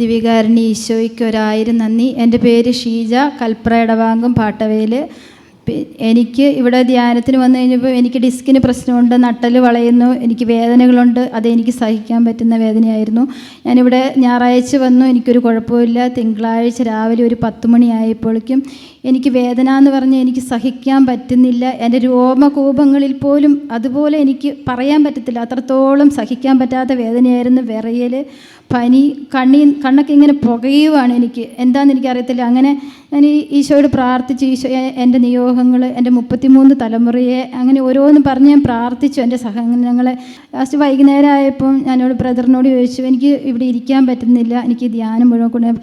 ദിവികാരണി ഈശോയ്ക്ക് ഒരായിരം നന്ദി. എന്റെ പേര് ഷീജ കൽപ്ര ഇടവാങ്കം പാട്ടവയിൽ എനിക്ക് ഇവിടെ ധ്യാനത്തിന് വന്നു കഴിഞ്ഞപ്പോൾ എനിക്ക് ഡിസ്കിന് പ്രശ്നമുണ്ട് നട്ടൽ വളയുന്നു എനിക്ക് വേദനകളുണ്ട് അത് എനിക്ക് സഹിക്കാൻ പറ്റുന്ന വേദനയായിരുന്നു. ഞാനിവിടെ ഞായറാഴ്ച വന്നു എനിക്കൊരു കുഴപ്പമില്ല. തിങ്കളാഴ്ച രാവിലെ ഒരു പത്ത് മണിയായപ്പോഴേക്കും എനിക്ക് വേദന എന്ന് പറഞ്ഞാൽ എനിക്ക് സഹിക്കാൻ പറ്റുന്നില്ല. എന്റെ രോമകൂപങ്ങളിൽ പോലും അതുപോലെ എനിക്ക് പറയാൻ പറ്റത്തില്ല. അത്രത്തോളം സഹിക്കാൻ പറ്റാത്ത വേദനയായിരുന്നു വിറയൽ. പനി കണ്ണി കണ്ണൊക്കെ ഇങ്ങനെ പുകയുവാണ് എനിക്ക്. എന്താണെന്ന് എനിക്കറിയത്തില്ല. അങ്ങനെ ഞാൻ ഈശോയോട് പ്രാർത്ഥിച്ചു. ഈശോ എന്റെ നിയോഗങ്ങൾ എന്റെ മുപ്പത്തിമൂന്ന് തലമുറയെ അങ്ങനെ ഓരോന്നും പറഞ്ഞ് ഞാൻ പ്രാർത്ഥിച്ചു എന്റെ സഹങ്ങളെ ലാസ്റ്റ് വൈകുന്നേരം ആയപ്പം ഞാനോട് ബ്രദറിനോട് ചോദിച്ചു എനിക്ക് ഇവിടെ ഇരിക്കാൻ പറ്റുന്നില്ല. എനിക്ക് ധ്യാനം മുഴുവൻ കൊണ്ട്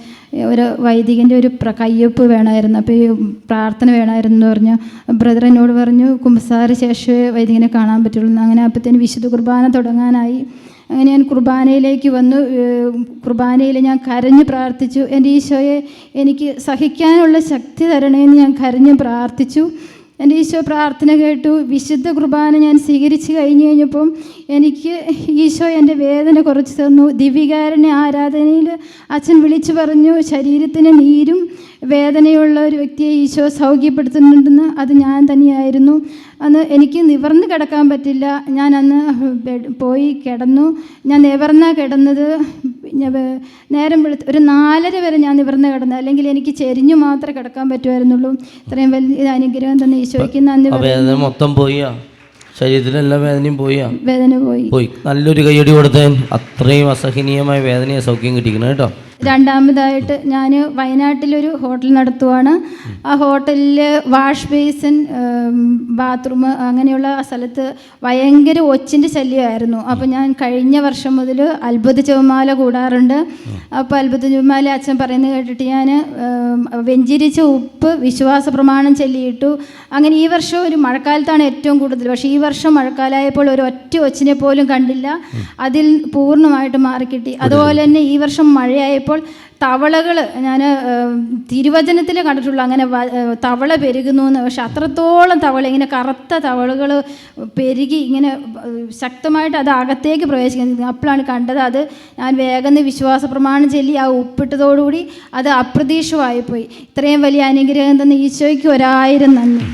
ഒരു വൈദികന്റെ ഒരു കയ്യൊപ്പ് വേണമായിരുന്നു. അപ്പോൾ ഈ പ്രാർത്ഥന വേണമായിരുന്നു എന്ന് പറഞ്ഞു. ബ്രദർ എന്നോട് പറഞ്ഞു കുമ്പസാര ശേഷമേ വൈദികനെ കാണാൻ പറ്റുള്ളൂ. അങ്ങനെ അപ്പോഴത്തേന് വിശുദ്ധ കുർബാന തുടങ്ങാനായി. അങ്ങനെ ഞാൻ കുർബാനയിലേക്ക് വന്നു. കുർബാനയിൽ ഞാൻ കരഞ്ഞ് പ്രാർത്ഥിച്ചു. എന്റെ ഈശോയെ എനിക്ക് സഹിക്കാനുള്ള ശക്തി തരണേന്ന് ഞാൻ കരഞ്ഞ് പ്രാർത്ഥിച്ചു. എന്റെ ഈശോ പ്രാർത്ഥന കേട്ടു. വിശുദ്ധ കുർബാന ഞാൻ സ്വീകരിച്ചു കഴിഞ്ഞ് കഴിഞ്ഞപ്പം എനിക്ക് ഈശോ എന്റെ വേദന കുറച്ച് തന്നു. ദിവികാരനെ ആരാധനയിൽ അച്ഛൻ വിളിച്ചു പറഞ്ഞു ശരീരത്തിന് നീരും വേദനയുള്ള ഒരു വ്യക്തിയെ ഈശോ സൗഖ്യപ്പെടുത്തുന്നുണ്ടെന്ന് അത് ഞാൻ തന്നെയായിരുന്നു. അന്ന് എനിക്ക് നിവർന്ന് കിടക്കാൻ പറ്റില്ല. ഞാൻ അന്ന് പോയി കിടന്നു. ഞാൻ നിവർന്ന കിടന്നത് നേരം വെളുത്ത് ഒരു നാലര വരെ ഞാൻ നിവർന്ന് കിടന്നു അല്ലെങ്കിൽ എനിക്ക് ചെരിഞ്ഞു മാത്രമേ കിടക്കാൻ പറ്റുമായിരുന്നുള്ളൂ ഇത്രയും വലിയ അനുഗ്രഹം തന്നെ ഈശോയ്ക്ക് നന്ദി മൊത്തം പോയാ ശരീരത്തിലെല്ലാം വേദനയും പോയാ വേദന പോയി. പോയി. നല്ലൊരു കൈയടി കൊടുത്തേ അത്രയും അസഹനീയമായ വേദനയെ സൗഖ്യം കിട്ടിക്കണം കേട്ടോ. രണ്ടാമതായിട്ട് ഞാൻ വയനാട്ടിലൊരു ഹോട്ടൽ നടത്തുവാണ്. ആ ഹോട്ടലിൽ വാഷ് ബേസിൻ ബാത്റൂം അങ്ങനെയുള്ള സ്ഥലത്ത് ഭയങ്കര ഒച്ചിന്റെ ശല്യമായിരുന്നു. അപ്പോൾ ഞാൻ കഴിഞ്ഞ വർഷം മുതൽ അത്ഭുത ചുവമാല കൂടാറുണ്ട്. അപ്പോൾ അത്ഭുത ചുവമാല അച്ഛൻ പറയുന്നത് കേട്ടിട്ട് ഞാൻ വെഞ്ചിരിച്ച ഉപ്പ് വിശ്വാസ പ്രമാണം ചൊല്ലിയിട്ടു. അങ്ങനെ ഈ വർഷം ഒരു മഴക്കാലത്താണ് ഏറ്റവും കൂടുതൽ. പക്ഷേ ഈ വർഷം മഴക്കാലമായപ്പോൾ ഒരു ഒറ്റ ഒച്ചിനെ പോലും കണ്ടില്ല. അതിൽ പൂർണമായിട്ട് മാറിക്കിട്ടി. അതുപോലെ തന്നെ ഈ വർഷം മഴയായപ്പോൾ തവളകൾ ഞാൻ തിരുവചനത്തിൽ കണ്ടിട്ടുള്ളൂ അങ്ങനെ തവള പെരുകുന്നു എന്ന് പക്ഷെ അത്രത്തോളം തവള ഇങ്ങനെ കറുത്ത തവളകൾ പെരുകി ഇങ്ങനെ ശക്തമായിട്ട് അത് അകത്തേക്ക് പ്രവേശിക്കുന്നത് അപ്പോഴാണ് കണ്ടത് അത് ഞാൻ വേഗം വിശ്വാസ പ്രമാണം ചൊല്ലി ആ ഉപ്പിട്ടതോടുകൂടി അത് അപ്രതീക്ഷമായിപ്പോയി ഇത്രയും വലിയ അനുഗ്രഹം തന്ന ഈശോയ്ക്ക് ഒരായിരം നന്ദി.